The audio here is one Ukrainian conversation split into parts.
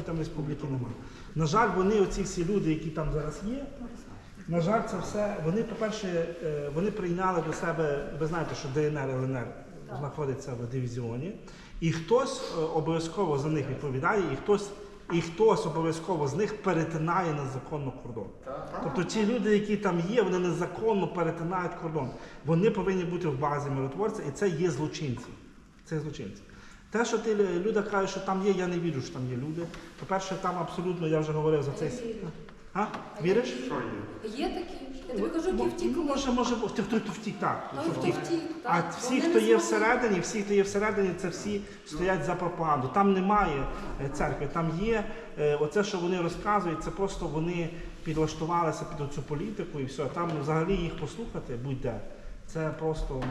Там республіки немає. На жаль, вони, оці всі люди, які там зараз є, на жаль, це все. Вони, по-перше, е, вони прийняли до себе, ви знаєте, що ДНР і ЛНР знаходиться в дивізіоні, і хтось е, обов'язково за них відповідає, і хтось, і хтось обов'язково з них перетинає незаконно кордон. Тобто ті люди, які там є, вони незаконно перетинають кордон. Вони повинні бути в базі миротворця, і це є злочинці. Це є злочинці. Те, що ти люди кажуть, що там є, я не вірю, що там є люди. По-перше, там абсолютно, я вже говорив за цей. Я вірю. А? Віриш? Що є? Є такі, я тобі кажу, які Ну, втікли. Може, може, хто, втік, так. Ну, хто втік. втік, А всі, хто є всередині, всі, хто є всередині, це всі стоять за пропаганду. Там немає е, церкви, там є е, оце, що вони розказують, це просто вони підлаштувалися під цю політику і все. Там взагалі їх послухати будь-де. Це просто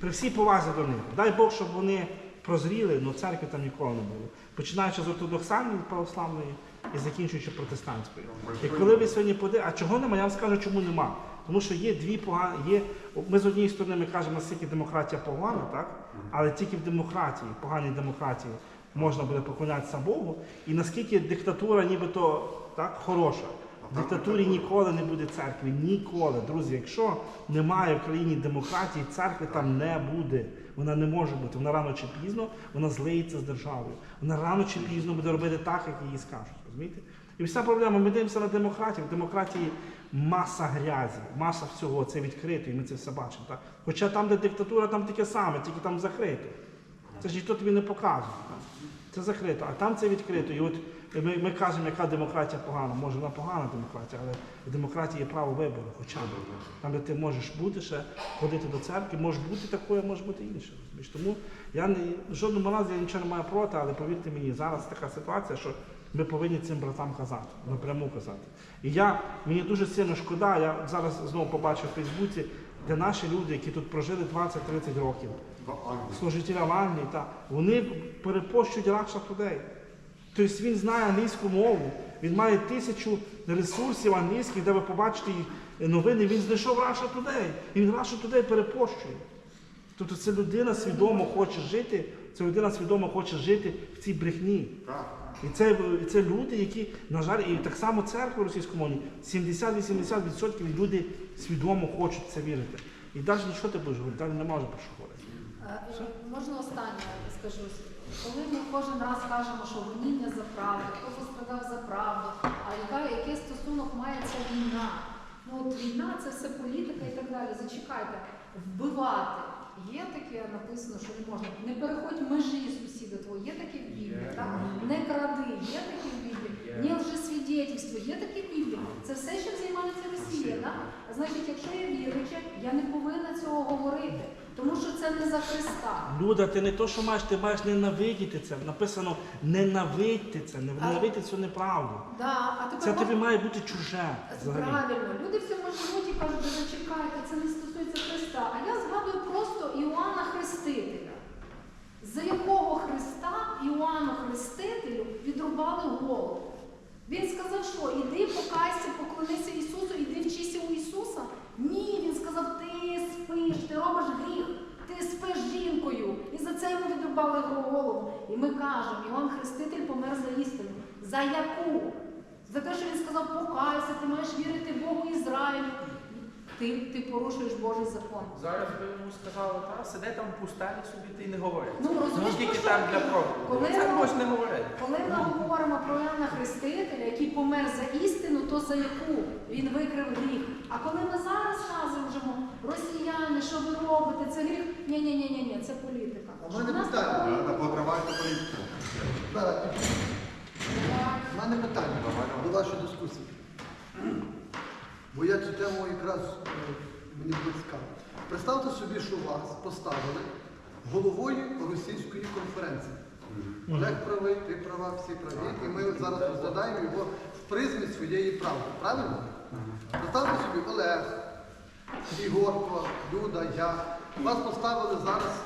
при всій повазі до них. Дай Бог, щоб вони прозріли, але церкви там ніколи не було. Починаючи з ортодоксальної православної і закінчуючи протестантською. І коли ви сьогодні подивитесь, а чого немає, я вам скажу, чому нема. Тому що є дві погані. Є, ми з однієї сторони ми кажемо, наскільки демократія погана, так? але тільки в демократії, поганій демократії, можна буде поклонятися Богу, і наскільки диктатура нібито так, хороша. Диктатурі ніколи не буде церкви. Ніколи. Друзі, якщо немає в країні демократії, церкви там не буде. Вона не може бути. Вона рано чи пізно вона злиється з державою. Вона рано чи пізно буде робити так, як їй скажуть. Розумієте? І вся проблема, ми дивимося на демократію. В демократії маса грязі, маса всього, це відкрито, і ми це все бачимо. Так? Хоча там, де диктатура, там таке саме, тільки там закрито. Це ж ніхто тобі не показує. так. Це закрито, а там це відкрито. І от ми, ми кажемо, яка демократія погана. Може, вона погана демократія, але в демократії є право вибору, хоча б. Там, де ти можеш бути ще, ходити до церкви, може бути такое, може бути інше. Тому я не в жодному разі я нічого не маю проти, але повірте мені, зараз така ситуація, що ми повинні цим братам казати, напряму казати. І я мені дуже сильно шкода, я зараз знову побачив в Фейсбуці, де наші люди, які тут прожили 20-30 років, служителя в Англії, та, вони перепощують ракшах людей. Тобто він знає англійську мову, він має тисячу ресурсів англійських, де ви побачите їх новини, він знайшов раша Today. І він раша Today перепощує. Тобто це людина свідомо хоче жити, це людина свідомо хоче жити в цій брехні. І це, і це люди, які, на жаль, і так само церква російськомовні, 70-80% люди свідомо хочуть це вірити. І навіть нічого ти будеш говорити, далі не може про що говорити. Е, е, Можна останнє скажу. Коли ми кожен раз кажемо, що гоніння за правду, хто пострадав за правду, а яка, який стосунок має ця війна? Ну от війна це все політика і так далі. Зачекайте, вбивати. Є таке написано, що не можна. Не переходь межі сусіда твого, є таке в Біблії, так? Не кради, є таке в Біблії. Не лжесвідетельство, є таке в Біблії. Це все, чим займається Росія. Так? Значить, якщо я віруюча, я не повинна цього говорити, тому що це не за Христа. Люда, ти не то, що маєш, ти маєш ненавидіти це. Написано ненавидьте це, ненавидьте цю неправду. Да, а тепер Це тобі має бути чуже. Взагалі. Правильно, люди в цьому живуть і кажуть, «Да зачекайте, це не стосується Христа. А я згадую просто Іоанна Хрестителя, за якого Христа Іоанну Хрестителю відрубали голову. Він сказав, що іди покайся, поклонися Ісусу, іди вчися у Ісуса. Ні, він сказав, ти спиш, ти робиш гріх, ти спиш жінкою. І за це йому відрубали голову. І ми кажемо, Іоанн Хреститель помер за істину. За яку? За те, що він сказав, покайся, ти маєш вірити Богу Ізраїлю. Ти, ти порушуєш Божий закон. Зараз би йому сказали, та сиди там в пустелі собі ти не говори. Ну, розумієш, тільки про що? так для Коли проповіді. Це ми- можеш не говорити. Коли ми говоримо про Іоанна Хрестителя, який помер за істину, то за яку він викрив гріх. А коли ми зараз кажемо, росіяни, що ви робите, це гріх. Ні, ні, ні, ні, ні, це політика. В мене питання. покривати політику. У мене питання до вашої дискусії. Бо я цю тему якраз е, мені цікаво. Представте собі, що вас поставили головою російської конференції. Олег правий, ти права, всі праві, і ми зараз розглядаємо його в призмі своєї правди. Правильно? Представте собі, Олег, Ігорко, Люда, я. Вас поставили зараз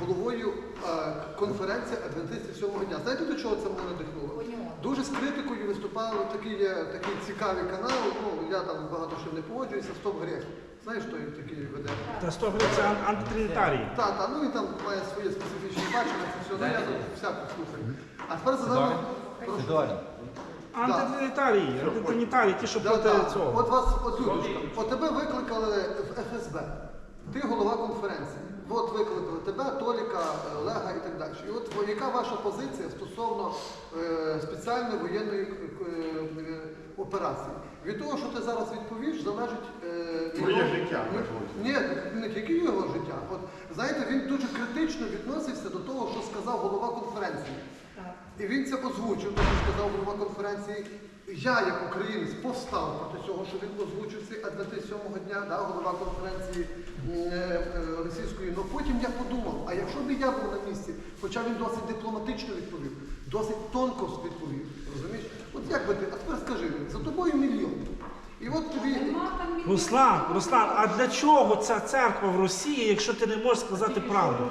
головою е, конференції адвентистів сьомого дня. Знаєте, до чого це мене надихнуло? Дуже з критикою виступали такий, є такий цікавий канал. Ну я там багато що не погоджуюся, стоп грех. Знаєш, той такий веде? Та сто це ан- антитринітарії. Та, та, ну він там має своє специфічне бачення, це все, ну я всяко слухаю. А тепер. Сидорін. Антиденітарії, антиденітарії, ті, що Да, проти цього. От вас, от Юрочка, от тебе викликали в ФСБ. Ти голова конференції. От викликали тебе, Толіка, е, Олега і так далі. І от яка ваша позиція стосовно е, спеціальної воєнної е, операції? Від того, що ти зараз відповіш, залежить е, Твоє життя, Ні, не тільки його життя. От знаєте, він дуже критично відносився до того, що сказав голова конференції. Так. І він це озвучив, що сказав голова конференції. Я, як українець, повстав проти цього, що він озвучив цей а 27-го дня, да, голова конференції е, е, російської. Ну потім я подумав, а якщо б я був на місці, хоча він досить дипломатично відповів, досить тонко відповів, розумієш? От як би ти, а тепер скажи, за тобою мільйон. І от тобі. Руслан, Руслан, а для чого ця церква в Росії, якщо ти не можеш сказати правду?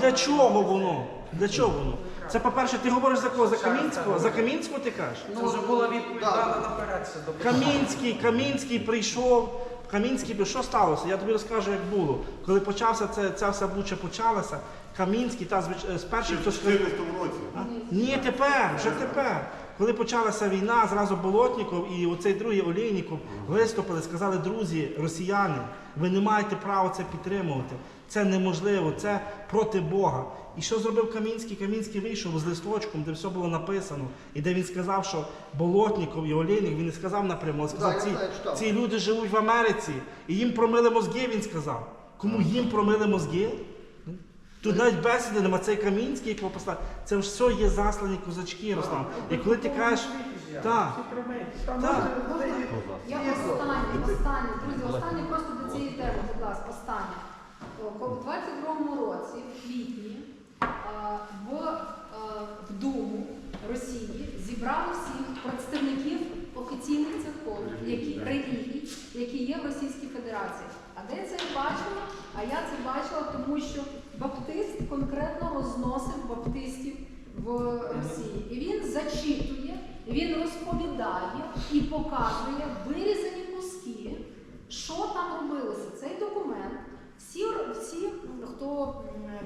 Для чого воно? Для чого воно? Це, по-перше, ти говориш за кого? За Камінського? За Камінського ти кажеш? Це вже була відповідь да. дана наперед. Камінський, Камінський прийшов. Камінський, би- що сталося? Я тобі розкажу, як було. Коли почався це, ця вся буча почалася, Камінський та звич- з перших, хто В сказав. 2014 році. Ні, тепер, вже тепер. Коли почалася війна, зразу Болотніков і оцей другий Олійніков виступили, сказали, друзі, росіяни, ви не маєте права це підтримувати. Це неможливо, це проти Бога. І що зробив Камінський? Камінський вийшов з листочком, де все було написано, і де він сказав, що Болотніков і Олійник, він не сказав напряму, а сказав, ці, ці люди живуть в Америці, і їм промили мозги, він сказав. Кому їм промили мозги? Тут навіть бесіди нема, цей Камінський, якого поставив. Це все є заслані козачки, Руслан. І коли ти кажеш, так, так. Я останнє, останнє, друзі, останнє просто до цієї теми, будь ласка, останнє. У 22-му році, в квітні, в, е, в Думу Росії зібрали всіх представників офіційних церков, які релігій, які є в Російській Федерації. А де я це бачила? А я це бачила, тому що баптист конкретно розносив баптистів в Росії. І він зачитує, він розповідає і показує вирізані куски, що там робилося. Цей документ, всі, всі хто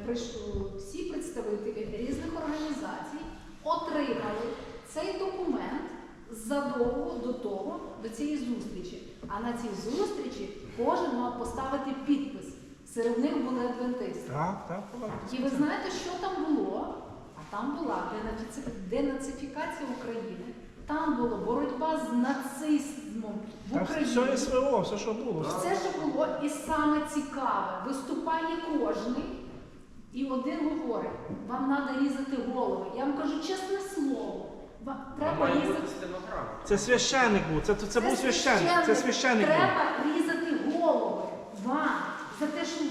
прийшов, всі представителі різних організацій отримали цей документ задовго до того, до цієї зустрічі. А на цій зустрічі кожен мав поставити підпис. Серед них були адвентисти. Так, так, так. І ви знаєте, що там було? А там була денацифікація України, там була боротьба з нацизмом в Україні. все СВО, все, що було. Все, що було, і саме цікаве, виступає кожний, і один говорить, вам треба різати голови. Я вам кажу чесне слово, вам треба різати. Це священник був, це, це, був священник, це священник був. Треба різати голови вам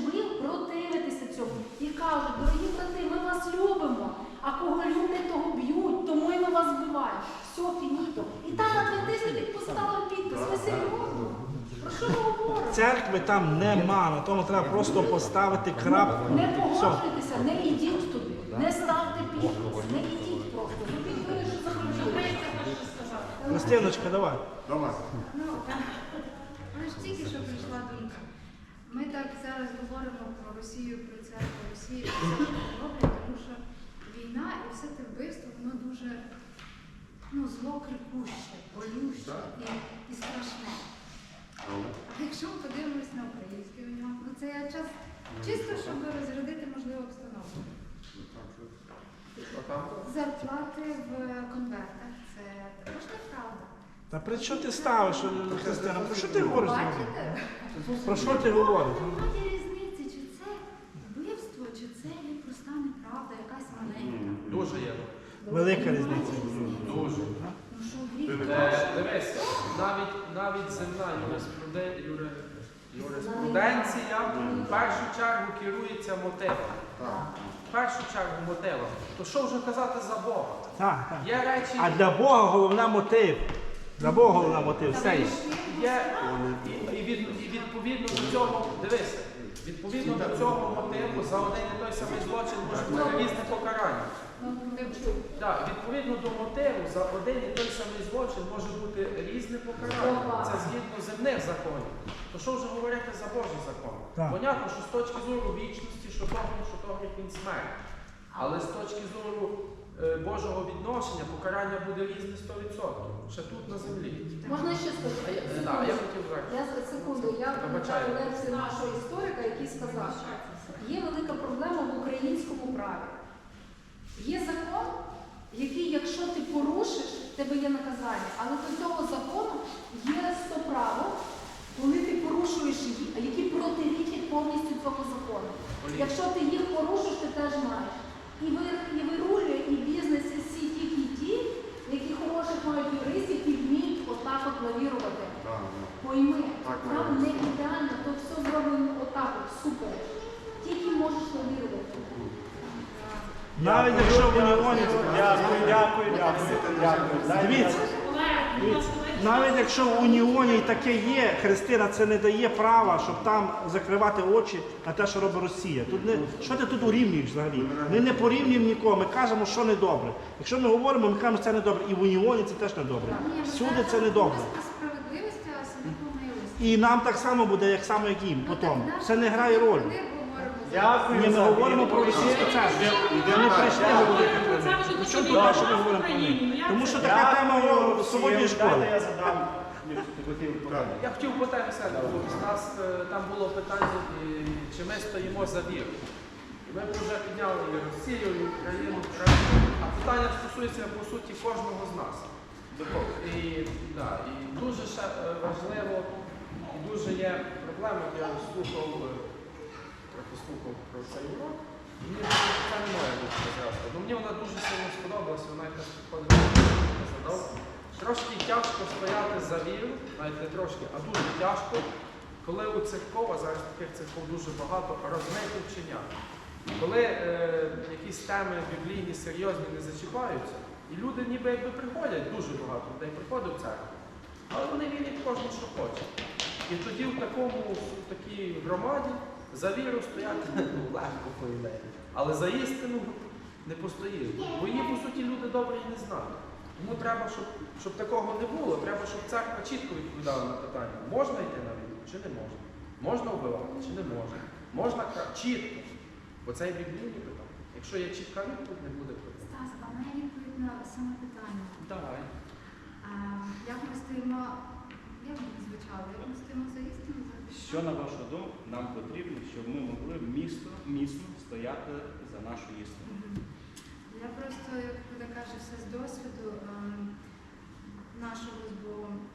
ви противитеся цьому. І кажуть, дорогі брати, ми вас любимо, а кого люблять, того б'ють, тому і ми вас вбиваємо. Все, фініто. І там адвентисти підписали підпис. Ви серйозно? Про що ви говорите? Церкви там нема, на тому треба просто поставити крапку. Не погоджуйтеся, не йдіть туди, не ставте підпис, не йдіть просто. Що. Христиночка, давай. Давай. Ну, там, мене ж тільки що прийшла думка. Ми так зараз говоримо про Росію, про церкву Росії, і все, що роблять, тому що війна і все те вбивство, воно дуже ну, зло крикуще, болюще і, і страшне. А якщо ми подивимось на український варіант, ну це я час чисто, щоб розрядити можливу обстановку. Зарплати в конвертах це також неправда. Та при що ти ставиш, Христина? Про що ти говориш? Про що ти говориш? Немає різниці, чи це вбивство, чи це є проста неправда, якась маленька. Дуже є. Велика різниця. Дуже. Ну що гріх? Е, Дивись, навіть, навіть земна юриспруде- юриспруденція в першу чергу керується мотивом. В першу чергу мотивом. То що вже казати за Бога? Так, так. Є речі, А для Бога головне мотив. Для Бога головне мотив. Все є. є і, і, від, і відповідно до цього, дивися, відповідно до цього мотиву за один і той самий злочин може бути різне покарання. Ну. Так, відповідно до мотиву, за один і той самий злочин може бути різне покарання. Це згідно земних законів. То що вже говорити за Божий закон? Так. Понятно, що з точки зору вічності, що того, що того він смерть. Але з точки зору Божого відношення, покарання буде різне 100%. Ще тут на землі. Можна ще сказати? я, Секунду. да, я хотів. Я секунду, я пам'ятаю лекцію нашого історика, який сказав, що є велика проблема в українському праві. Є закон, який, якщо ти порушиш, тебе є наказання. Але до цього закону є 100 правил, коли ти порушуєш а які протирічать повністю цього закону. Якщо ти їх порушиш, ти теж маєш. І, ви, і вирулює, і бізнес, і всі тільки ті, які хороших мають юристів і вміють отак от лавірувати. Так, Пойми, Так, там має не ідеально, то все зроблено отак от, супер. Тільки можеш лавірувати. Навіть якщо в уніоні. Дякую, дякую, дякую, дякую. Дивіться, дивіться, навіть якщо в уніоні і таке є, Христина це не дає права, щоб там закривати очі на те, що робить Росія. Тут не що ти тут урівнюєш взагалі? Ми не порівнюємо нікого, ми кажемо, що не добре. Якщо ми говоримо, ми кажемо, що це не добре. І в уніоні це теж не добре. Всюди це не добре. І нам так само буде, як само як їм. Потім це не грає роль. Дякую. Ми за говоримо про російську церкву. Ми прийшли говорити про. Це вже Причому тут ми говоримо про? Ну, як Тому що така тема в суботній всім. я задам. Я хотів по темі себе, з нас е, там було питання, е, чи ми стоїмо за віру. Ми вже підняли і Росію, і Україну, а питання стосується по суті кожного з нас. І, да, і дуже ще е, важливо, і дуже є проблема, я слухав, е, трохи слухав про і Мені це не моя думка зразу. Ну, мені вона дуже сильно сподобалася, вона якраз підходила. Трошки тяжко стояти за віру, навіть не трошки, а дуже тяжко, коли у церков, зараз таких церков дуже багато, розмиті вчення. Коли е, якісь теми біблійні, серйозні не зачіпаються, і люди ніби якби приходять, дуже багато людей приходить в церкву, але вони вірять кожен, що хоче. І тоді в такому в такій громаді за віру стояти легко по ідеї. Але за істину не постоїш. Бо її, по суті, люди добре і не знають. Тому треба, щоб, щоб такого не було, треба, щоб церква чітко відповідала на питання, можна йти на війну чи не можна. Можна вбивати чи не можна. Можна чітко. Бо це є біблійні питання. Якщо є чітка відповідь, не буде питання. Стас, а мене відповідь на саме питання. Давай. А, як ми стоїмо, як не звучало, як ми стоїмо за істину? Що на вашу думку нам потрібно, щоб ми могли місто, міцно стояти за нашу істину? Я просто, як буде каже, все з досвіду нашого з Богом.